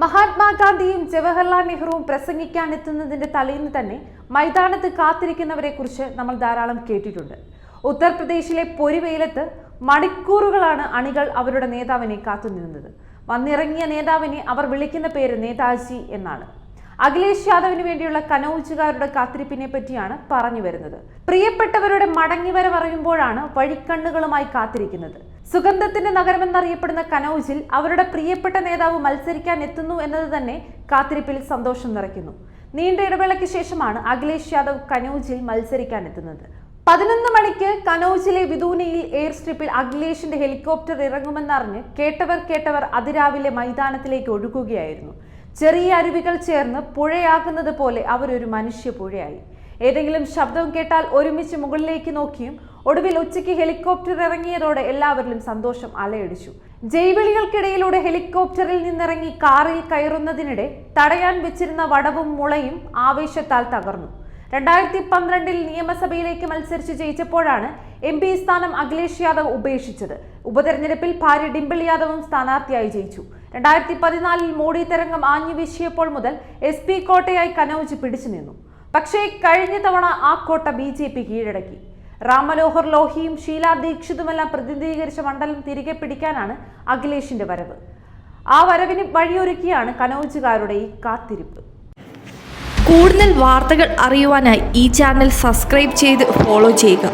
മഹാത്മാഗാന്ധിയും ജവഹർലാൽ നെഹ്റുവും പ്രസംഗിക്കാൻ എത്തുന്നതിന്റെ തലേന്ന് തന്നെ മൈതാനത്ത് കാത്തിരിക്കുന്നവരെ കുറിച്ച് നമ്മൾ ധാരാളം കേട്ടിട്ടുണ്ട്. ഉത്തർപ്രദേശിലെ പൊരിവെയിലത്ത് മണിക്കൂറുകളാണ് അണികൾ അവരുടെ നേതാവിനെ കാത്തുനിന്നത്. വന്നിറങ്ങിയ നേതാവിനെ അവർ വിളിക്കുന്ന പേര് നേതാജി എന്നാണ്. അഖിലേഷ് യാദവിന് വേണ്ടിയുള്ള കനൗജുകാരുടെ കാത്തിരിപ്പിനെ പറ്റിയാണ് പറഞ്ഞു വരുന്നത്. പ്രിയപ്പെട്ടവരുടെ മടങ്ങിവരവ് പറയുമ്പോഴാണ് വഴിക്കണ്ണുകളുമായി കാത്തിരിക്കുന്നത്. സുഗന്ധത്തിന്റെ നഗരമെന്നറിയപ്പെടുന്ന കനൌജിൽ അവരുടെ പ്രിയപ്പെട്ട നേതാവ് മത്സരിക്കാൻ എത്തുന്നു എന്നത് തന്നെ കാത്തിരിപ്പിൽ സന്തോഷം നിറയ്ക്കുന്നു. നീണ്ട ഇടവേളയ്ക്ക് ശേഷമാണ് അഖിലേഷ് യാദവ് കനൌജിൽ മത്സരിക്കാൻ എത്തുന്നത്. പതിനൊന്ന് മണിക്ക് കനൌജിലെ വിദൂനയിൽ എയർ സ്ട്രിപ്പിൽ അഖിലേഷിന്റെ ഹെലികോപ്റ്റർ ഇറങ്ങുമെന്നറിഞ്ഞ് കേട്ടവർ കേട്ടവർ അതിരാവിലെ മൈതാനത്തിലേക്ക് ഒഴുകുകയായിരുന്നു. ചെറിയ അരുവികൾ ചേർന്ന് പുഴയാകുന്നത് പോലെ അവരൊരു മനുഷ്യ പുഴയായി ഏതെങ്കിലും ശബ്ദം കേട്ടാൽ ഒരുമിച്ച് മുകളിലേക്ക് നോക്കിയും ഒടുവിൽ ഉച്ചയ്ക്ക് ഹെലികോപ്റ്റർ ഇറങ്ങിയതോടെ എല്ലാവരിലും സന്തോഷം അലയടിച്ചു. ജൈവിളികൾക്കിടയിലൂടെ ഹെലികോപ്റ്ററിൽ നിന്നിറങ്ങി കാറിൽ കയറുന്നതിനിടെ തടയാൻ വെച്ചിരുന്ന വടവും മുളയും ആവേശത്താൽ തകർന്നു. രണ്ടായിരത്തി പന്ത്രണ്ടിൽ നിയമസഭയിലേക്ക് മത്സരിച്ച് ജയിച്ചപ്പോഴാണ് എം പി സ്ഥാനം അഖിലേഷ് യാദവ് ഉപേക്ഷിച്ചത്. ഉപതെരഞ്ഞെടുപ്പിൽ ഭാര്യ ഡിംപിൾ യാദവും സ്ഥാനാർത്ഥിയായി ജയിച്ചു. രണ്ടായിരത്തി പതിനാലിൽ മോഡി തരംഗം ആഞ്ഞു വീശിയപ്പോൾ മുതൽ എസ് കോട്ടയായി കനൌജ് പിടിച്ചു നിന്നു പക്ഷേ കഴിഞ്ഞ തവണ ആ കോട്ട ബി ജെ പി കീഴടക്കി. റാം മനോഹർ ലോഹിയും ഷീല ദീക്ഷിതുമെല്ലാം പ്രതിനിധീകരിച്ച മണ്ഡലം തിരികെ പിടിക്കാനാണ് അഖിലേഷിന്റെ വരവ്. ആ വരവിന് വഴിയൊരുക്കിയാണ് കനോജുകാരുടെ ഈ കാത്തിരിപ്പ്. കൂടുതൽ വാർത്തകൾ അറിയുവാനായി ഈ ചാനൽ സബ്സ്ക്രൈബ് ചെയ്ത് ഫോളോ ചെയ്യുക.